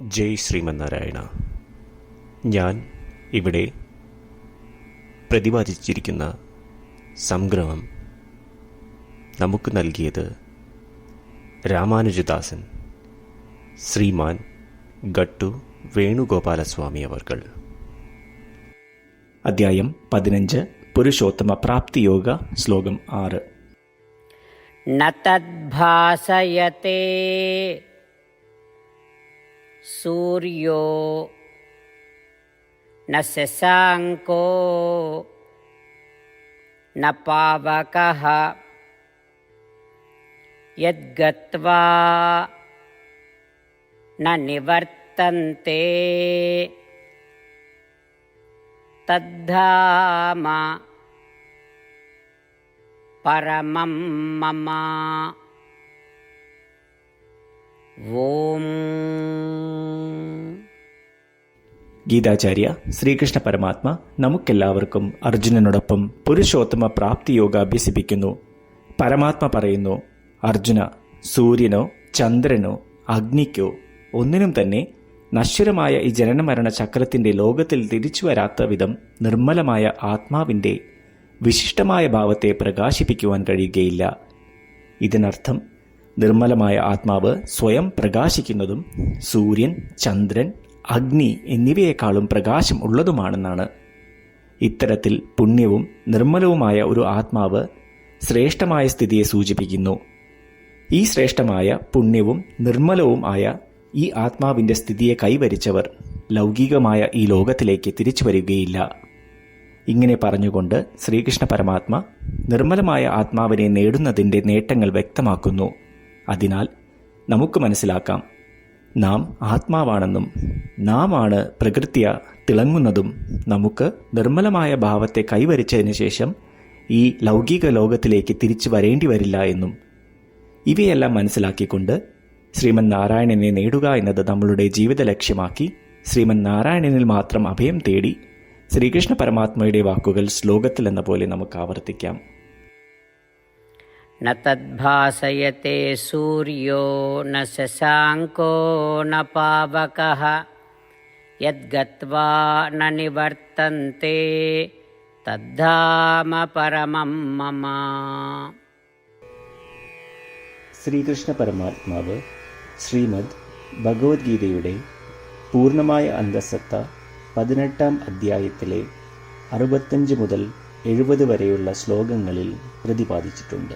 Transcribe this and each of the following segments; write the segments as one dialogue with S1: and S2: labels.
S1: ജയ് ശ്രീമന്നാരായണ. ഞാൻ ഇവിടെ പ്രതിപാദിച്ചിരിക്കുന്ന സംഗ്രഹം നമുക്ക് നൽകിയത് രാമാനുജദാസൻ ശ്രീമാൻ ഗട്ടു വേണുഗോപാലസ്വാമി അവർകൾ.
S2: അധ്യായം പതിനഞ്ച് പുരുഷോത്തമ പ്രാപ്തി യോഗ ശ്ലോകം ആറ്.
S3: सूर्यो न शशाङ्को न पावकः यद्गत्वा न निवर्तन्ते तद्धाम परमं मम ॐ
S2: ഗീതാചാര്യ ശ്രീകൃഷ്ണ പരമാത്മ നമുക്കെല്ലാവർക്കും അർജുനനോടൊപ്പം പുരുഷോത്തമ പ്രാപ്തി യോഗ അഭ്യസിപ്പിക്കുന്നു. പരമാത്മ പറയുന്നു അർജുന സൂര്യനോ ചന്ദ്രനോ അഗ്നിക്കോ ഒന്നിനും തന്നെ നശ്വരമായ ഈ ജനനമരണ ചക്രത്തിന്റെ ലോകത്തിൽ തിരിച്ചു വരാത്ത വിധം നിർമ്മലമായ ആത്മാവിന്റെ വിശിഷ്ടമായ ഭാവത്തെ പ്രകാശിപ്പിക്കുവാൻ കഴിയുകയില്ല. ഇതിനർത്ഥം നിർമ്മലമായ ആത്മാവ് സ്വയം പ്രകാശിക്കുന്നതും സൂര്യൻ ചന്ദ്രൻ അഗ്നി എന്നിവയെക്കാളും പ്രകാശം ഉള്ളതുമാണെന്നാണ്. ഇത്തരത്തിൽ പുണ്യവും നിർമ്മലവുമായ ഒരു ആത്മാവ് ശ്രേഷ്ഠമായ സ്ഥിതിയെ സൂചിപ്പിക്കുന്നു. ഈ ശ്രേഷ്ഠമായ പുണ്യവും നിർമ്മലവും ആയ ഈ ആത്മാവിന്റെ സ്ഥിതിയെ കൈവരിച്ചവർ ലൗകികമായ ഈ ലോകത്തിലേക്ക് തിരിച്ചു വരികയില്ല. ഇങ്ങനെ പറഞ്ഞുകൊണ്ട് ശ്രീകൃഷ്ണ പരമാത്മ നിർമ്മലമായ ആത്മാവിനെ നേടുന്നതിന്റെ നേട്ടങ്ങൾ വ്യക്തമാക്കുന്നു. അതിനാൽ നമുക്ക് മനസ്സിലാക്കാം നാം ആത്മാവാണെന്നും നാം ആണ് പ്രകൃത്യ തിളങ്ങുന്നതും നമുക്ക് നിർമ്മലമായ ഭാവത്തെ കൈവരിച്ചതിന് ശേഷം ഈ ലൗകിക ലോകത്തിലേക്ക് തിരിച്ചു വരേണ്ടി വരില്ല എന്നും ഇവയെല്ലാം മനസ്സിലാക്കിക്കൊണ്ട് ശ്രീമൻ നാരായണനെ നേടുക എന്നത് നമ്മളുടെ ജീവിത ലക്ഷ്യമാക്കി ശ്രീമൻ നാരായണനിൽ മാത്രം അഭയം തേടി ശ്രീകൃഷ്ണ പരമാത്മയുടെ വാക്കുകൾ ശ്ലോകത്തിൽ എന്ന പോലെ നമുക്ക് ആവർത്തിക്കാം.
S3: न तद्भासयते सूर्यो न शशाङ्को न पावकः यद्गत्वा न निवर्तन्ते तद्धाम परमं मम
S2: ശ്രീകൃഷ്ണ പരമാത്മാവ് ശ്രീമദ് ഭഗവത്ഗീതയുടെ പൂർണ്ണമായ അന്തസത്ത പതിനെട്ടാം അധ്യായത്തിലെ അറുപത്തഞ്ച് മുതൽ എഴുപത് വരെയുള്ള ശ്ലോകങ്ങളിൽ പ്രതിപാദിച്ചിട്ടുണ്ട്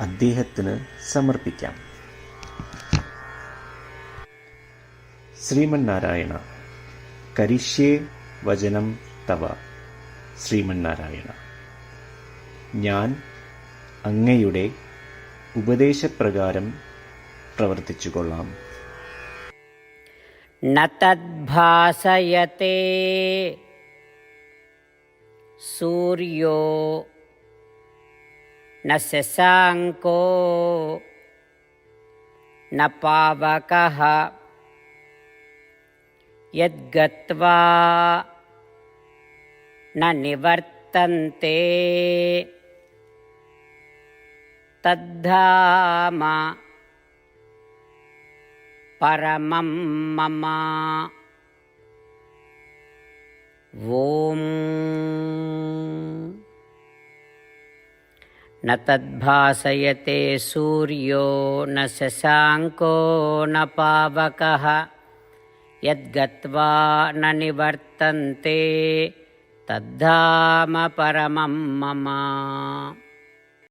S2: അദ്ദേഹത്തിന് സമർപ്പിക്കാം. ശ്രീമന്നാരായണ കരിഷ്യേ വചനം തവ. ശ്രീമന്നാരായണ ഞാൻ അങ്ങയുടെ ഉപദേശപ്രകാരം പ്രവർത്തിച്ചുകൊള്ളാം.
S3: നദ്ഭാസയത്തെ സൂര്യോ न शशाङ्को न पावकः। यद्गत्वा न निवर्तन्ते तद्धाम परमं मम ॐ न तद्भासयते सूर्यो न शशाङ्को न पावकः। यद्गत्वा न निवर्तन्ते तद्धाम परमं मम